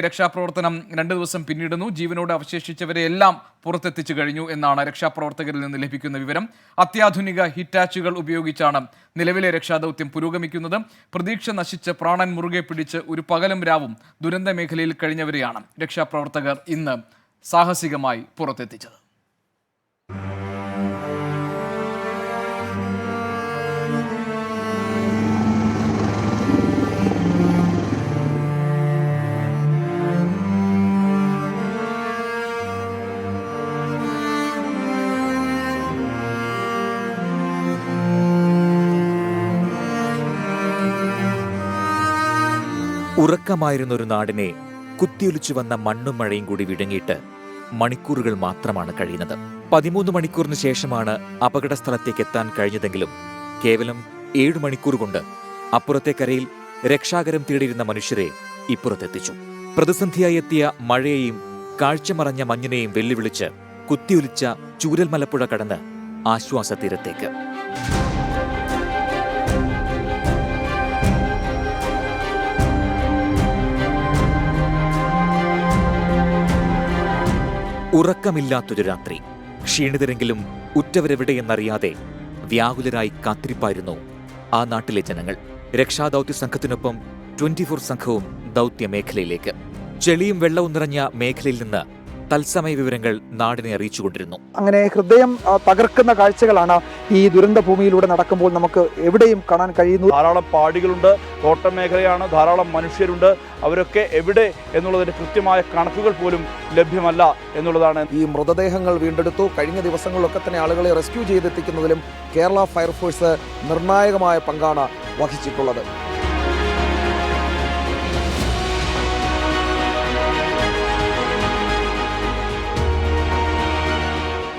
രക്ഷാപ്രവർത്തനം രണ്ടു ദിവസം പിന്നിടുന്നു. ജീവനോട് അവശേഷിച്ചവരെ എല്ലാം പുറത്തെത്തിച്ചു കഴിഞ്ഞു എന്നാണ് രക്ഷാപ്രവർത്തകരിൽ നിന്ന് ലഭിക്കുന്ന വിവരം. അത്യാധുനിക ഹിറ്റാച്ചുകൾ ഉപയോഗിച്ചാണ് നിലവിലെ രക്ഷാദൗത്യം പുരോഗമിക്കുന്നത്. പ്രതീക്ഷ നശിച്ച് പ്രാണൻ മുറുകെ പിടിച്ച് ഒരു പകലും രാവും ദുരന്ത മേഖലയിൽ കഴിഞ്ഞവരെയാണ് രക്ഷാപ്രവർത്തകർ ഇന്ന് സാഹസികമായി പുറത്തെത്തിച്ചത്. ഉറക്കമായിരുന്ന ഒരു നാടിനെ കുത്തിയൊലിച്ചു വന്ന മണ്ണും മഴയും കൂടി വിഴുങ്ങിയിട്ട് മണിക്കൂറുകൾ മാത്രമാണ് കഴിയുന്നത്. പതിമൂന്ന് മണിക്കൂറിന് ശേഷമാണ് അപകട സ്ഥലത്തേക്ക് എത്താൻ കഴിഞ്ഞതെങ്കിലും കേവലം ഏഴു മണിക്കൂർ കൊണ്ട് അപ്പുറത്തെ കരയിൽ രക്ഷാകരം തേടിയിരുന്ന മനുഷ്യരെ ഇപ്പുറത്തെത്തിച്ചു. പ്രതിസന്ധിയായി എത്തിയ മഴയെയും കാഴ്ചമറഞ്ഞ മഞ്ഞിനെയും വെല്ലുവിളിച്ച് കുത്തിയൊലിച്ച ചൂരൽമലപ്പുഴ കടന്ന് ആശ്വാസ തീരത്തേക്ക് ഉറക്കമില്ലാത്തൊരു രാത്രി. ക്ഷീണിതരെങ്കിലും ഉറ്റവരെവിടെയെന്നറിയാതെ വ്യാകുലരായി കാത്തിരിപ്പായിരുന്നു ആ നാട്ടിലെ ജനങ്ങൾ. രക്ഷാദൗത്യ സംഘത്തിനൊപ്പം ട്വന്റി ഫോർ സംഘവും ദൗത്യ മേഖലയിലേക്ക് ചെളിയും വെള്ളവും നിറഞ്ഞ മേഖലയിൽ നിന്ന് തത്സമയ വിവരങ്ങൾ നാടിനെ അറിയിച്ചുകൊണ്ടിരുന്നു. അങ്ങനെ ഹൃദയം തകർക്കുന്ന കാഴ്ചകളാണ് ഈ ദുരന്ത ഭൂമിയിലൂടെ നടക്കുമ്പോൾ നമുക്ക് എവിടെയും കാണാൻ കഴിയുന്നു ധാരാളം പാടികളുണ്ട് തോട്ടം മേഖലയാണ് ധാരാളം മനുഷ്യരുണ്ട്. അവരൊക്കെ എവിടെ എന്നുള്ളതിന്റെ കൃത്യമായ കണക്കുകൾ പോലും ലഭ്യമല്ല എന്നുള്ളതാണ്. ഈ മൃതദേഹങ്ങൾ വീണ്ടെടുത്തു. കഴിഞ്ഞ ദിവസങ്ങളിലൊക്കെ തന്നെ ആളുകളെ റെസ്ക്യൂ ചെയ്തെത്തിക്കുന്നതിലും കേരള ഫയർഫോഴ്സ് നിർണായകമായ പങ്കാണ് വഹിച്ചിട്ടുള്ളത്.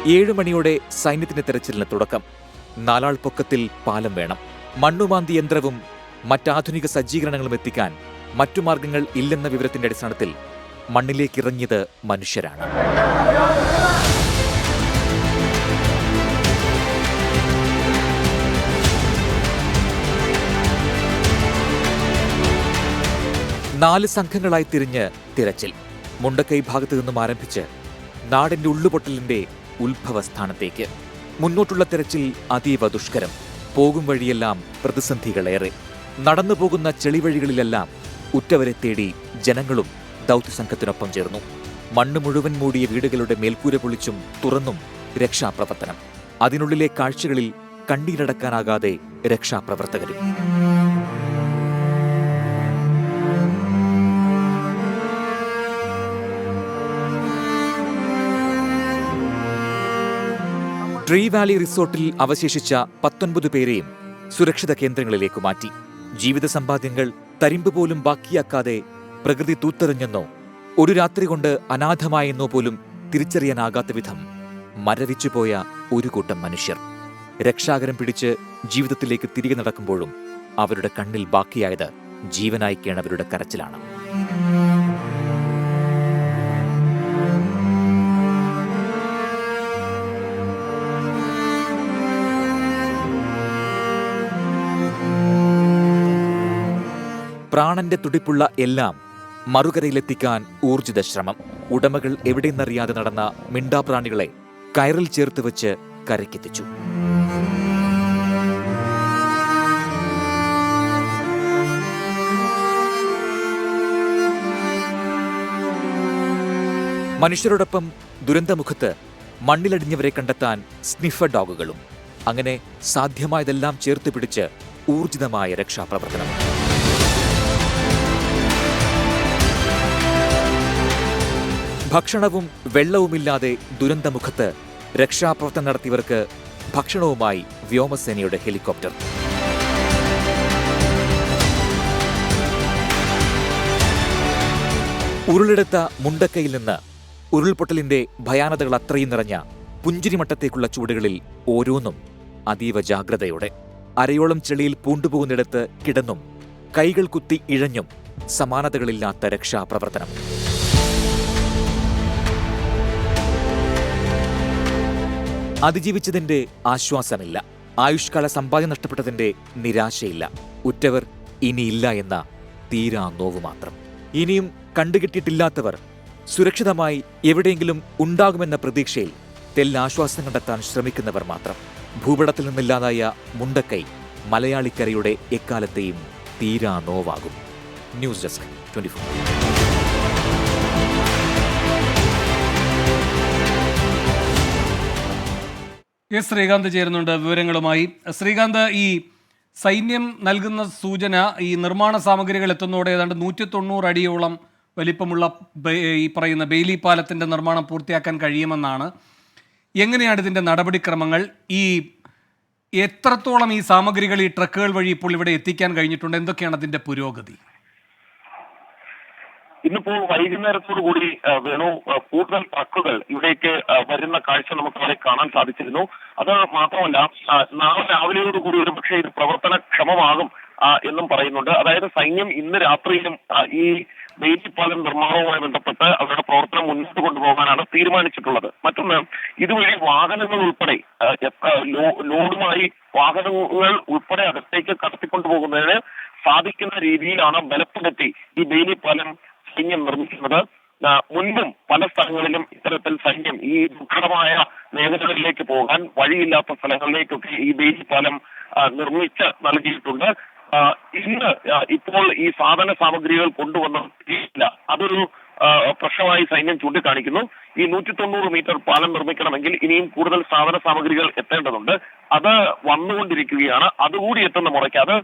ഏഴു മണിയോടെ സൈന്യത്തിന്റെ തെരച്ചിലിന് തുടക്കം. നാലാൾ പൊക്കത്തിൽ പാലം വേണം. മണ്ണുമാന്തി യന്ത്രവും മറ്റാധുനിക സജ്ജീകരണങ്ങളും എത്തിക്കാൻ മറ്റു മാർഗങ്ങൾ ഇല്ലെന്ന വിവരത്തിന്റെ അടിസ്ഥാനത്തിൽ മണ്ണിലേക്ക് ഇറങ്ങിയത് മനുഷ്യരാണ്. നാല് സംഘങ്ങളായി തിരിഞ്ഞ് തിരച്ചിൽ. മുണ്ടക്കൈ ഭാഗത്തു നിന്നും ആരംഭിച്ച് നാടിന്റെ ഉള്ളുപൊട്ടലിന്റെ ഉത്ഭവസ്ഥാനത്തേക്ക്. മുന്നോട്ടുള്ള തെരച്ചിൽ അതീവ ദുഷ്കരം. പോകും വഴിയെല്ലാം പ്രതിസന്ധികളേറെ. നടന്നു പോകുന്ന ചെളിവഴികളിലെല്ലാം ഉറ്റവരെ തേടി ജനങ്ങളും ദൗത്യസംഘത്തിനൊപ്പം ചേർന്നു. മണ്ണ് മുഴുവൻ മൂടിയ വീടുകളുടെ മേൽക്കൂര പൊളിച്ചും തുറന്നും രക്ഷാപ്രവർത്തനം. അതിനുള്ളിലെ കാഴ്ചകളിൽ കണ്ണീരടക്കാനാകാതെ രക്ഷാപ്രവർത്തകരും. ട്രീ വാലി റിസോർട്ടിൽ അവശേഷിച്ച പത്തൊൻപത് പേരെയും സുരക്ഷിത കേന്ദ്രങ്ങളിലേക്ക് മാറ്റി. ജീവിത സമ്പാദ്യങ്ങൾ തരിമ്പ് പോലും ബാക്കിയാക്കാതെ പ്രകൃതി തൂത്തെറിഞ്ഞെന്നോ ഒരു രാത്രി കൊണ്ട് അനാഥമായെന്നോ പോലും തിരിച്ചറിയാനാകാത്ത വിധം മരവിച്ചുപോയ ഒരു കൂട്ടം മനുഷ്യർ. രക്ഷാകരം പിടിച്ച് ജീവിതത്തിലേക്ക് തിരികെ നടക്കുമ്പോഴും അവരുടെ കണ്ണിൽ ബാക്കിയായത് ജീവനായിക്കേണവരുടെ കരച്ചിലാണ്. പ്രാണന്റെ തുടിപ്പുള്ള എല്ലാം മറുകരയിലെത്തിക്കാൻ ഊർജിത ശ്രമം. ഉടമകൾ എവിടെയെന്നറിയാതെ നടന്ന മിണ്ടാപ്രാണികളെ കയറിൽ ചേർത്ത് വെച്ച് കരയ്ക്കെത്തിച്ചു. മനുഷ്യരോടൊപ്പം ദുരന്തമുഖത്ത് മണ്ണിലടിഞ്ഞവരെ കണ്ടെത്താൻ സ്നിഫ ഡോഗുകളും അങ്ങനെ സാധ്യമായതെല്ലാം ചേർത്ത് പിടിച്ച് ഊർജിതമായ രക്ഷാപ്രവർത്തനം. ഭക്ഷണവും വെള്ളവുമില്ലാതെ ദുരന്തമുഖത്ത് രക്ഷാപ്രവർത്തനം നടത്തിയവർക്ക് ഭക്ഷണവുമായി വ്യോമസേനയുടെ ഹെലികോപ്റ്റർ. ഉരുളെടുത്ത മുണ്ടക്കയിൽ നിന്ന് ഉരുൾപൊട്ടലിന്റെ ഭയാനതകൾ അത്രയും നിറഞ്ഞ പുഞ്ചിരിമട്ടത്തേക്കുള്ള ചൂടുകളിൽ ഓരോന്നും അതീവ ജാഗ്രതയോടെ. അരയോളം ചെളിയിൽ പൂണ്ടുപോകുന്നിടത്ത് കിടന്നും കൈകൾ കുത്തി ഇഴഞ്ഞും സമാനതകളില്ലാത്ത രക്ഷാപ്രവർത്തനം. അതിജീവിച്ചതിന്റെ ആശ്വാസമില്ല. ആയുഷ്കാല സമ്പാദ്യം നഷ്ടപ്പെട്ടതിന്റെ നിരാശയില്ല. ഉറ്റവർ ഇനിയില്ല എന്ന തീരാ നോവ് മാത്രം. ഇനിയും കണ്ടുകിട്ടിയിട്ടില്ലാത്തവർ സുരക്ഷിതമായി എവിടെയെങ്കിലും ഉണ്ടാകുമെന്ന പ്രതീക്ഷയിൽ തെല്ലാശ്വാസം കണ്ടെത്താൻ ശ്രമിക്കുന്നവർ മാത്രം. ഭൂപടത്തിൽ നിന്നില്ലാതായ മുണ്ടക്കൈ മലയാളിക്കരയുടെ എക്കാലത്തെയും തീരാ നോവാകും. News desk twenty S Sreekanth ചേരുന്നുണ്ട്. വിവരങ്ങളുമായി ശ്രീകാന്ത് ഈ സൈന്യം നൽകുന്ന സൂചന ഈ നിർമ്മാണ സാമഗ്രികൾ എത്തുന്നതോടെ ഏതാണ്ട് നൂറ്റി തൊണ്ണൂറ് അടിയോളം വലിപ്പമുള്ള ഈ പറയുന്ന ബെയിലി പാലത്തിന്റെ നിർമ്മാണം പൂർത്തിയാക്കാൻ കഴിയുമെന്നാണ്. എങ്ങനെയാണ് ഇതിന്റെ നടപടിക്രമങ്ങൾ? ഈ എത്രത്തോളം ഈ സാമഗ്രികൾ ഈ ട്രക്കുകൾ വഴി ഇപ്പോൾ ഇവിടെ എത്തിക്കാൻ കഴിഞ്ഞിട്ടുണ്ട്? എന്തൊക്കെയാണ് അതിന്റെ പുരോഗതി? ഇന്നിപ്പോൾ വൈകുന്നേരത്തോടു കൂടി വേണു കൂടുതൽ ട്രക്കുകൾ ഇവിടേക്ക് വരുന്ന കാഴ്ച നമുക്ക് അവിടെ കാണാൻ സാധിച്ചിരുന്നു. അത് മാത്രമല്ല നാളെ രാവിലെയോട് കൂടി ഒരു പക്ഷേ ഇത് പ്രവർത്തനക്ഷമമാകും എന്നും പറയുന്നുണ്ട്. അതായത് സൈന്യം ഇന്ന് രാത്രിയിലും ഈ ബെയിലിപ്പാലം നിർമ്മാണവുമായി ബന്ധപ്പെട്ട് അവരുടെ പ്രവർത്തനം മുന്നോട്ട് കൊണ്ടുപോകാനാണ് തീരുമാനിച്ചിട്ടുള്ളത്. മറ്റൊന്ന് ഇതുവഴി വാഹനങ്ങൾ ഉൾപ്പെടെ ലോഡുമായി വാഹനങ്ങൾ ഉൾപ്പെടെ അകത്തേക്ക് കടത്തിക്കൊണ്ടുപോകുന്നതിന് സാധിക്കുന്ന രീതിയിലാണ് ബലപ്പെടുത്തി ഈ ബെയിലിപ്പാലം സൈന്യം നിർമ്മിക്കുന്നത്. മുൻപും പല സ്ഥലങ്ങളിലും ഇത്തരത്തിൽ സൈന്യം ഈ ദുഃഖമായ മേഖലകളിലേക്ക് പോകാൻ വഴിയില്ലാത്ത സ്ഥലങ്ങളിലേക്കൊക്കെ ഈ ബേജ് പാലം നിർമ്മിച്ച് നൽകിയിട്ടുണ്ട്. ഇന്ന് ഇപ്പോൾ ഈ സാധന സാമഗ്രികൾ കൊണ്ടുവന്നില്ല അതൊരു പ്രശ്നമായി സൈന്യം ചൂണ്ടിക്കാണിക്കുന്നു. ഈ നൂറ്റി തൊണ്ണൂറ് മീറ്റർ പാലം നിർമ്മിക്കണമെങ്കിൽ ഇനിയും കൂടുതൽ സാധന സാമഗ്രികൾ എത്തേണ്ടതുണ്ട്. അത് വന്നുകൊണ്ടിരിക്കുകയാണ്. അതുകൂടി എത്തുന്ന മുറയ്ക്ക് അത്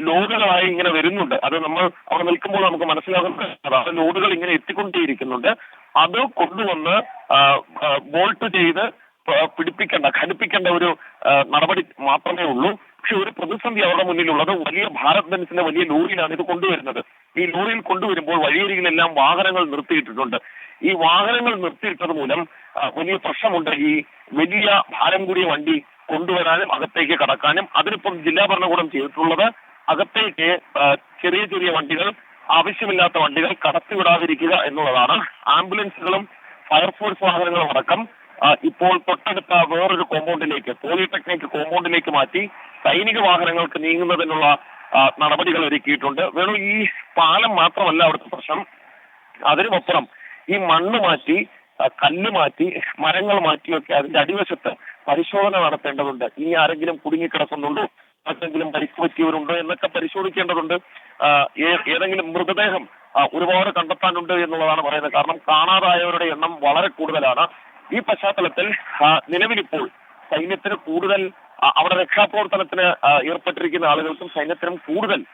ലോഡുകളായി ഇങ്ങനെ വരുന്നുണ്ട്. അത് നമ്മൾ അവിടെ നിൽക്കുമ്പോൾ നമുക്ക് മനസ്സിലാകുന്നത് അതാണ് ലോഡുകൾ ഇങ്ങനെ എത്തിക്കൊണ്ടേയിരിക്കുന്നുണ്ട്. അത് കൊണ്ടുവന്ന് ആ, ആ, ബോൾട്ട് ചെയ്ത് പിടിപ്പിക്കേണ്ട ഘടിപ്പിക്കേണ്ട ഒരു നടപടി മാത്രമേ ഉള്ളൂ. പക്ഷെ ഒരു പ്രതിസന്ധി അവരുടെ മുന്നിലുള്ളത് വലിയ ഭാരത് ബെൻസിന്റെ വലിയ ലോറിയിലാണ് ഇത് കൊണ്ടുവരുന്നത്. ഈ ലോറിയിൽ കൊണ്ടുവരുമ്പോൾ വഴിയരികിലെല്ലാം വാഹനങ്ങൾ നിർത്തിയിട്ടിട്ടുണ്ട്. ഈ വാഹനങ്ങൾ നിർത്തിയിട്ടത് മൂലം വലിയ പ്രശ്നമുണ്ട്. ഈ വലിയ ഭാരം കൂടിയ വണ്ടി കൊണ്ടുവരാനും അകത്തേക്ക് കടക്കാനും. അതിനിപ്പം ജില്ലാ ഭരണകൂടം ചെയ്തിട്ടുള്ളത് അകത്തേക്ക് ചെറിയ ചെറിയ വണ്ടികൾ ആവശ്യമില്ലാത്ത വണ്ടികൾ കടത്തിവിടാതിരിക്കുക എന്നുള്ളതാണ്. ആംബുലൻസുകളും ഫയർഫോഴ്സ് വാഹനങ്ങളും അടക്കം ഇപ്പോൾ തൊട്ടടുത്ത വേറൊരു കോമ്പൗണ്ടിലേക്ക് പോളിടെക്നിക് കോമ്പൗണ്ടിലേക്ക് മാറ്റി സൈനിക വാഹനങ്ങൾക്ക് നീങ്ങുന്നതിനുള്ള നടപടികൾ ഒരുക്കിയിട്ടുണ്ട്. വേണു ഈ പാലം മാത്രമല്ല അവിടുത്തെ പ്രശ്നം. അതിനുമപ്പുറം ഈ മണ്ണ് മാറ്റി കല്ല് മാറ്റി മരങ്ങൾ മാറ്റിയൊക്കെ അതിന്റെ അടിവശത്ത് പരിശോധന നടത്തേണ്ടതുണ്ട്. ഇനി ആരെങ്കിലും കുടുങ്ങിക്കിടക്കുന്നുണ്ടോ? ആർക്കെങ്കിലും പരിക്ക് പറ്റിയവരുണ്ടോ എന്നൊക്കെ പരിശോധിക്കേണ്ടതുണ്ട്. ഏതെങ്കിലും മൃതദേഹം ഒരുപാട് കണ്ടെത്താനുണ്ട് എന്നുള്ളതാണ് പറയുന്നത്. കാരണം കാണാതായവരുടെ എണ്ണം വളരെ കൂടുതലാണ്. ഈ പശ്ചാത്തലത്തിൽ നിലവിലിപ്പോൾ സൈന്യത്തിന് കൂടുതൽ അവിടെ രക്ഷാപ്രവർത്തനത്തിന് ഏർപ്പെട്ടിരിക്കുന്ന ആളുകൾക്കും സൈന്യത്തിനും കൂടുതൽ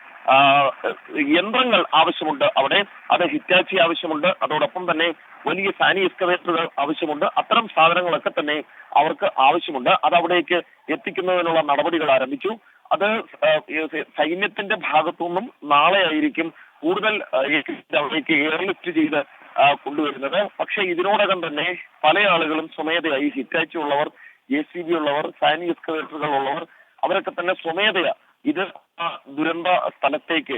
യന്ത്രങ്ങൾ ആവശ്യമുണ്ട് അവിടെ. അത് ഹിറ്റാച്ചി ആവശ്യമുണ്ട്. അതോടൊപ്പം തന്നെ വലിയ സാനി എക്സ്കവേറ്ററുകൾ ആവശ്യമുണ്ട്. അത്തരം സാധനങ്ങളൊക്കെ തന്നെ അവർക്ക് ആവശ്യമുണ്ട്. അത് അവിടേക്ക് എത്തിക്കുന്നതിനുള്ള നടപടികൾ ആരംഭിച്ചു. അത് സൈന്യത്തിന്റെ ഭാഗത്തുനിന്നും നാളെ ആയിരിക്കും കൂടുതൽ അവിടേക്ക് എയർലിഫ്റ്റ് ചെയ്ത് കൊണ്ടുവരുന്നത്. പക്ഷെ ഇതിനോടകം തന്നെ പല ആളുകളും സ്വമേധയായി ഹിറ്റാച്ചി ഉള്ളവർ ജെ സി ബി ഉള്ളവർ സാനി എക്സ്കവേറ്ററുകൾ ഉള്ളവർ അവരൊക്കെ തന്നെ സ്വമേധയാ ഇത് ദുരന്ത സ്ഥലത്തേക്ക്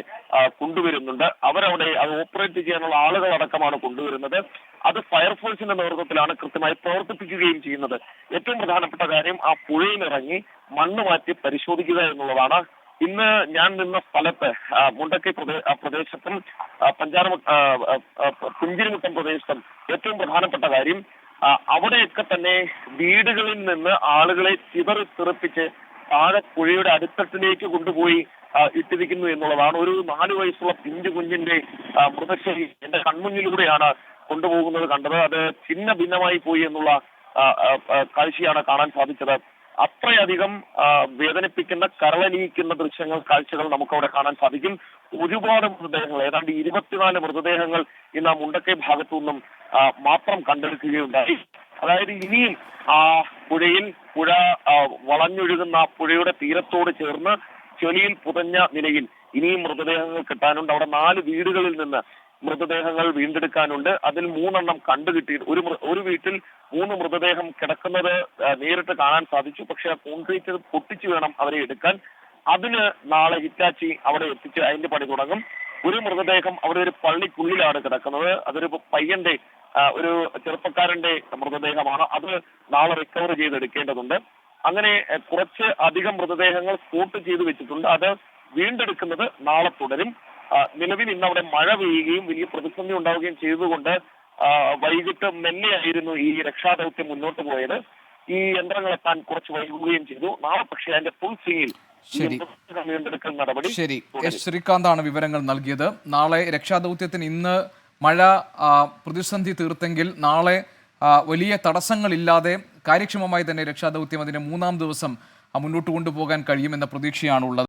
കൊണ്ടുവരുന്നുണ്ട്. അവരവിടെ അത് ഓപ്പറേറ്റ് ചെയ്യാനുള്ള ആളുകൾ അടക്കമാണ് കൊണ്ടുവരുന്നത്. അത് ഫയർഫോഴ്സിന്റെ നേതൃത്വത്തിലാണ് കൃത്യമായി പ്രവർത്തിപ്പിക്കുകയും ചെയ്യുന്നത്. ഏറ്റവും പ്രധാനപ്പെട്ട കാര്യം ആ പുഴയിലിറങ്ങി മണ്ണ് മാറ്റി പരിശോധിക്കുക എന്നുള്ളതാണ്. ഇന്ന് ഞാൻ നിന്ന സ്ഥലത്ത് മുണ്ടക്കി മുണ്ടക്കൈ പ്രദേ- പ്രദേശത്തും പഞ്ചാര പുഞ്ചിരിമുട്ടം പ്രദേശത്തും ഏറ്റവും പ്രധാനപ്പെട്ട കാര്യം അവിടെയൊക്കെ തന്നെ വീടുകളിൽ നിന്ന് ആളുകളെ ചിതറി തെറിപ്പിച്ച് താഴെ പുഴയുടെ അടിത്തട്ടിലേക്ക് കൊണ്ടുപോയി ഇട്ടിരിക്കുന്നു എന്നുള്ളതാണ്. ഒരു നാലു വയസ്സുള്ള പിഞ്ചു കുഞ്ഞിന്റെ മൃതശരി എന്റെ കൺമുന്നിലൂടെയാണ് കൊണ്ടുപോകുന്നത് കണ്ടത് അത് ഛിന്ന ഭിന്നമായി പോയി എന്നുള്ള കാഴ്ചയാണ് കാണാൻ സാധിച്ചത്. അത്രയധികം വേദനിപ്പിക്കുന്ന കരളലിയിക്കുന്ന ദൃശ്യങ്ങൾ കാഴ്ചകൾ നമുക്ക് അവിടെ കാണാൻ സാധിക്കും. ഒരുപാട് മൃതദേഹങ്ങൾ ഏതാണ്ട് ഇരുപത്തിനാല് മൃതദേഹങ്ങൾ ഇന്ന് മുണ്ടക്കൈ ഭാഗത്തു നിന്നും മാത്രം കണ്ടെടുക്കുകയുണ്ടായി. അതായത് ഇനിയും ആ പുഴയിൽ പുഴ വളഞ്ഞൊഴുകുന്ന പുഴയുടെ തീരത്തോട് ചേർന്ന് ചെളിയിൽ പുതഞ്ഞ നിലയിൽ ഇനിയും മൃതദേഹങ്ങൾ കിട്ടാനുണ്ട്. അവിടെ നാല് വീടുകളിൽ നിന്ന് മൃതദേഹങ്ങൾ വീണ്ടെടുക്കാനുണ്ട്. അതിൽ മൂന്നെണ്ണം കണ്ടുകിട്ടി. ഒരു ഒരു വീട്ടിൽ മൂന്ന് മൃതദേഹം കിടക്കുന്നത് നേരിട്ട് കാണാൻ സാധിച്ചു. പക്ഷെ കോൺക്രീറ്റ് പൊട്ടിച്ചു വേണം അവരെ എടുക്കാൻ. അതിന് നാളെ ഹിറ്റാച്ചി അവിടെ എത്തിച്ച് അതിന്റെ പണി തുടങ്ങും. ഒരു മൃതദേഹം അവിടെ ഒരു പള്ളിക്കുള്ളിലാണ് കിടക്കുന്നത്. അതൊരു പയ്യന്റെ ഒരു ചെറുപ്പക്കാരന്റെ മൃതദേഹമാണ്. അത് നാളെ റിക്കവർ ചെയ്തെടുക്കേണ്ടതുണ്ട്. അങ്ങനെ കുറച്ച് അധികം മൃതദേഹങ്ങൾ സ്പോട്ട് ചെയ്തു വെച്ചിട്ടുണ്ട്. അത് വീണ്ടെടുക്കുന്നത് നാളെ തുടരും. നിലവിൽ ഇന്ന് അവിടെ മഴ പെയ്യുകയും വലിയ പ്രതിസന്ധി ഉണ്ടാവുകയും ചെയ്തതുകൊണ്ട് വൈകിട്ട് മെല്ലെയായിരുന്നു ഈ രക്ഷാദൗത്യം മുന്നോട്ട് പോയത്. ഈ യന്ത്രങ്ങൾ എത്താൻ കുറച്ച് വൈകുകയും ചെയ്തു. നാളെ പക്ഷേ അതിന്റെ ഫുൾ സീൽ ശരി. ശരി. എസ് ശ്രീകാന്താണ് വിവരങ്ങൾ നൽകിയത്. നാളെ രക്ഷാദൗത്യത്തിന് ഇന്ന് മഴ പ്രതിസന്ധി തീർത്തെങ്കിൽ നാളെ വലിയ തടസ്സങ്ങളില്ലാതെ കാര്യക്ഷമമായി തന്നെ രക്ഷാദൗത്യം അതിന്റെ മൂന്നാം ദിവസം മുന്നോട്ട് കൊണ്ടുപോകാൻ കഴിയുമെന്ന പ്രതീക്ഷയാണുള്ളത്.